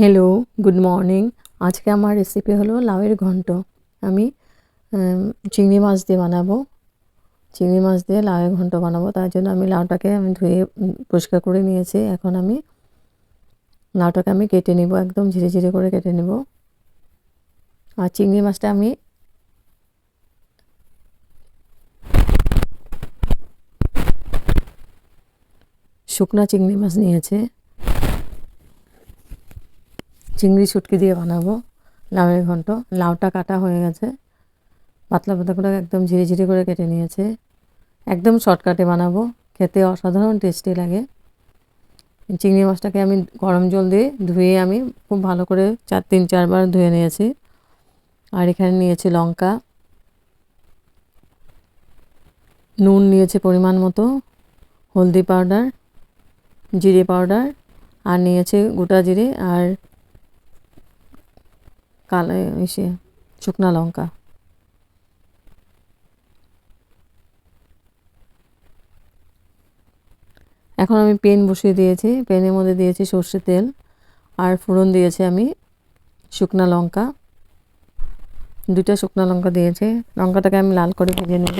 Hello good morning আজকে আমার recipe হলো লাউয়ের ঘন্ট। আমি চিংড়ি মাছ দিয়ে বানাবো। চিংড়ি মাছ দিয়ে লাউয়ের ঘন্ট বানাবো। তার জন্য আমি লাউটাকে আমি ধুয়ে পরিষ্কার করে নিয়েছি। এখন আমি লাউটাকে আমি কেটে নিব, একদম ঝিরে ঝিরে করে কেটে নিব। আর চিংড়ি মাছটা আমি শুকনা চিংড়ি মাছ নিয়েছে। চিংড়ি শুটকি দিয়ে বানাবো, লাউয়ের ঘন্ট। লাউটা কাটা হয়ে গেছে। পাতলা করে একদম ঝিরে ঝিরে করে কেটে নিয়েছে। একদম শর্টকাটে বানাবো। খেতে অসাধারণ টেস্টি লাগে। চিংড়ি মাছটাকে আমি গরম জল দিয়ে ধুয়ে আমি খুব ভালো করে চার, তিন, চারবার ধুয়ে নিয়েছি। আর এখানে নিয়েছি লঙ্কা। নুন নিয়েছে পরিমাণ মতো। হলদি পাউডার, জিরে পাউডার। আর নিয়েছে গোটা জিরে আর কালো এসে শুকনা লঙ্কা। এখন আমি পেন বসিয়ে দিয়েছি। পেনের মধ্যে দিয়েছি সর্ষে তেল। আর ফোড়ন দিয়েছি আমি শুকনা লঙ্কা। দুটা শুকনা লঙ্কা দিয়েছে। লঙ্কাটাকে আমি লাল করে ভেজে নেব।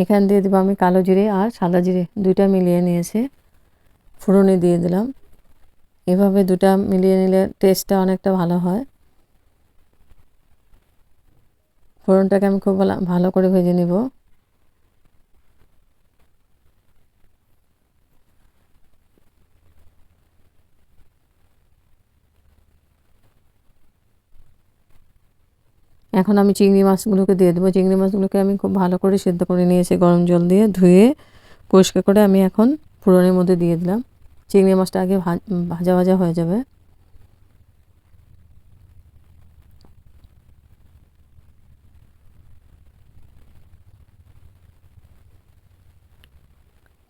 এখান দিয়ে দেবো আমি কালো জিরে আর সাদা জিরে। দুইটা মিলিয়ে নিয়েছে। ফোড়নে দিয়ে দিলাম। এভাবে দুটা মিলিয়ে নিলে টেস্টটা অনেকটা ভালো হয়। ফোড়নটাকে আমি খুব ভালো করে ভেজে নিব। এখন আমি চিংড়ি মাছগুলোকে দিয়ে দেবো। চিংড়ি মাছগুলোকে আমি খুব ভালো করে সেদ্ধ করে নিয়েছি, গরম জল দিয়ে ধুয়ে পরিষ্কার করে আমি এখন ফোড়নের মধ্যে দিয়ে দিলাম। চিংড়ি মাছটা আগে ভাজা ভাজা হয়ে যাবে।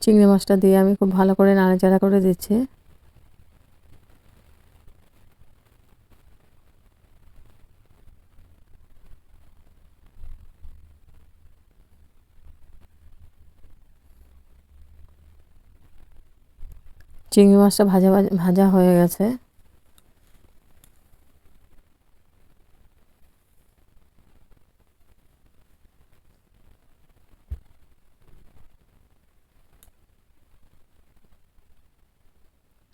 চিংড়ি মাছটা দিয়ে আমি খুব ভালো করে নাড়াচাড়া করে দিচ্ছি। চিংড়ি মাছটা ভাজা ভাজা হয়ে গেছে।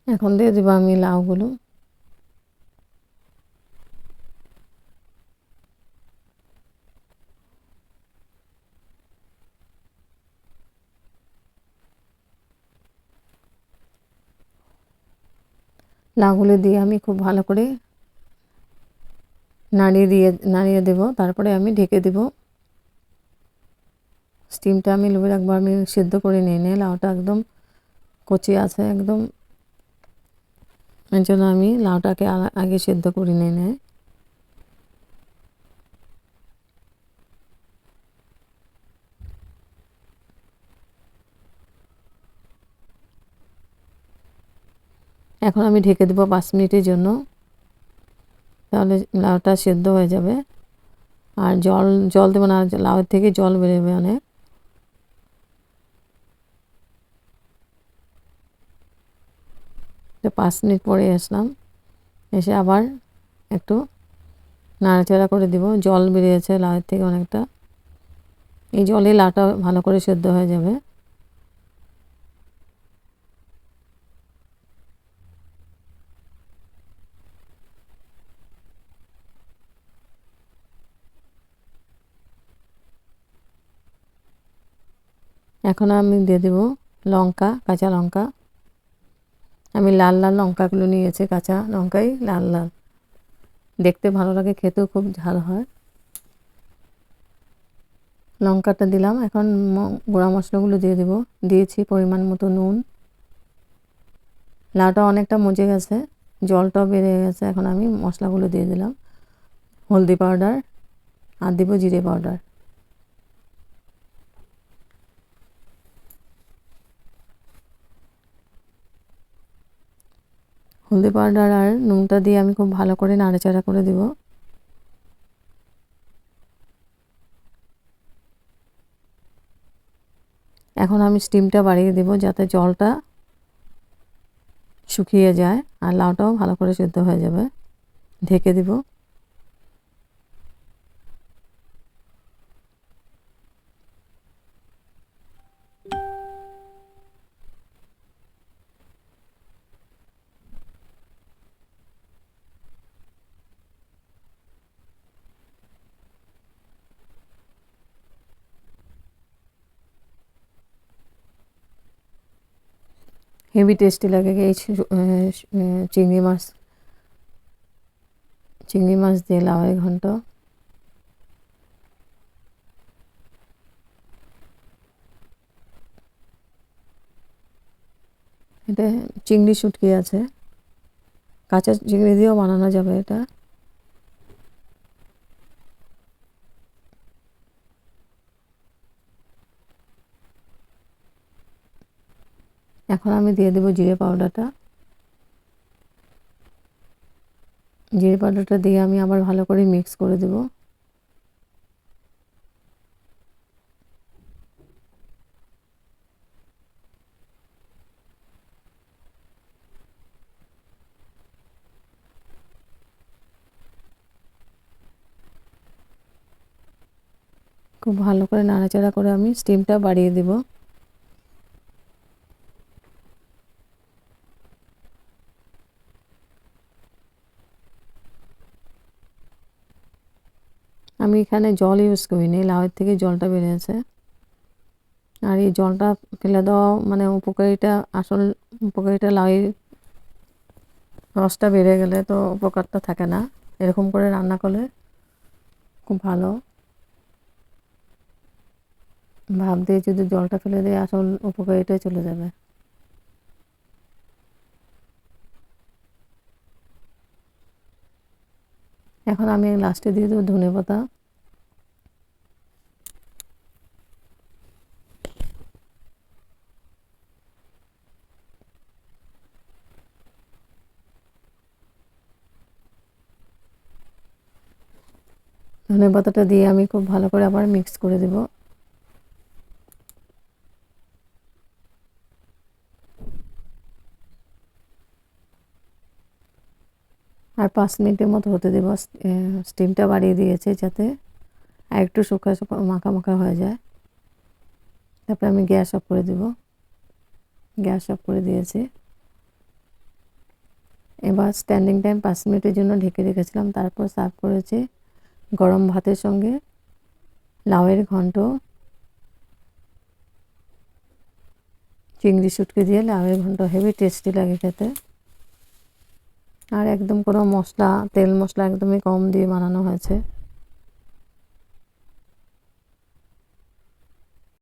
এখন দিয়ে দেবো আমি লাউগুলো। লাউগুলো দিয়ে আমি খুব ভালো করে নাড়িয়ে দিয়ে, নাড়িয়ে দেবো। তারপরে আমি ঢেকে দেব। স্টিমটা আমি লোভে রাখব আমি সিদ্ধ করে নিয়ে নিয়ে লাউটা একদম কচি আছে, একদম এর জন্য আমি লাউটাকে আগে সিদ্ধ করে নিয়ে নেয় এখন আমি ঢেকে দেবো পাঁচ মিনিটের জন্য। তাহলে লাউটা সেদ্ধ হয়ে যাবে। আর জল জল দেবো না লাউয়ের থেকে জল বেরোবে অনেক। তো পাঁচ মিনিট পরে আসলাম। এসে আবার একটু নাড়াচাড়া করে দিব। জল বেরিয়েছে লাউয়ের থেকে অনেকটা। এই জলে লাউটা ভালো করে সেদ্ধ হয়ে যাবে। এখন আমি দিয়ে দেব লঙ্কা, কাঁচা লঙ্কা। আমি লাল লাল লঙ্কাগুলো নিয়েছি, কাঁচা লঙ্কাই লাল লাল। দেখতে ভালো লাগে, খেতেও খুব ঝাল হয়। লঙ্কাটা দিলাম, এখন গোড়া মশলাগুলো দিয়ে দেব। দিয়েছি পরিমাণ মতো নুন। লাউটা অনেকটা মজে গেছে, জলটাও বেড়ে গেছে, এখন আমি মশলাগুলো দিয়ে দিলাম। হলদি পাউডার আর দেবো জিরে পাউডার। হলদি পাউডার আর নুনটা দিয়ে আমি খুব ভালো করে নাড়াচাড়া করে দেব। এখন আমি স্টিমটা বাড়িয়ে দেব যাতে জলটা শুকিয়ে যায় আর লাউটাও ভালো করে সেদ্ধ হয়ে যাবে। ঢেকে দেবো। হেভি টেস্টি লাগে এই চিংড়ি মাছ। চিংড়ি মাছ দিয়ে লাউয়ের ঘন্ট। এটা চিংড়ি শুটকি আছে। কাঁচা চিংড়ি দিয়েও বানানো যাবে এটা। এখন আমি দিয়ে দেবো জিরে পাউডারটা। জিরে পাউডারটা দিয়ে আমি আবার ভালো করে মিক্স করে দেব। খুব ভালো করে নাড়াচাড়া করে আমি স্টিমটা বাড়িয়ে দেবো। আমি এখানে জল ইউজ করিনি, লাউয়ের থেকে জলটা বেরিয়েছে। আর এই জলটা ফেলে দেওয়া মানে উপকারিতা, আসল উপকারিতা লাউয়ের রসটা বেড়ে গেলে তো উপকারটা থাকে না। এরকম করে রান্না করলে খুব ভালো। ভাব দিয়ে যদি জলটা ফেলে দিয়ে, আসল উপকারিতায় চলে যাবে। এখন আমি লাস্টে দিয়ে দেবো ধনে পাতা ধনে পাতাটা দিয়ে আমি খুব ভালো করে আবার মিক্স করে দেব। আর পাঁচ মিনিটের মতো হতে দেবো স্টিমটা বাড়িয়ে দিয়েছে যাতে আর একটু শুকা শুকা মাখা মাখা হয়ে যায়। তারপরে আমি গ্যাস অফ করে দেব। গ্যাস অফ করে দিয়েছি। এবার স্ট্যান্ডিং টাইম পাঁচ মিনিটের জন্য ঢেকে রেখেছিলাম, তারপর সার্ভ করেছি গরম ভাতের সঙ্গে লাউয়ের ঘন্ট, চিংড়ি শুটকি দিয়ে লাউয়ের ঘন্ট, হেভি টেস্টি লাগে খেতে। আর একদম কোনো মশলা, তেল মশলা একদমই কম দিয়ে বানানো হয়েছে।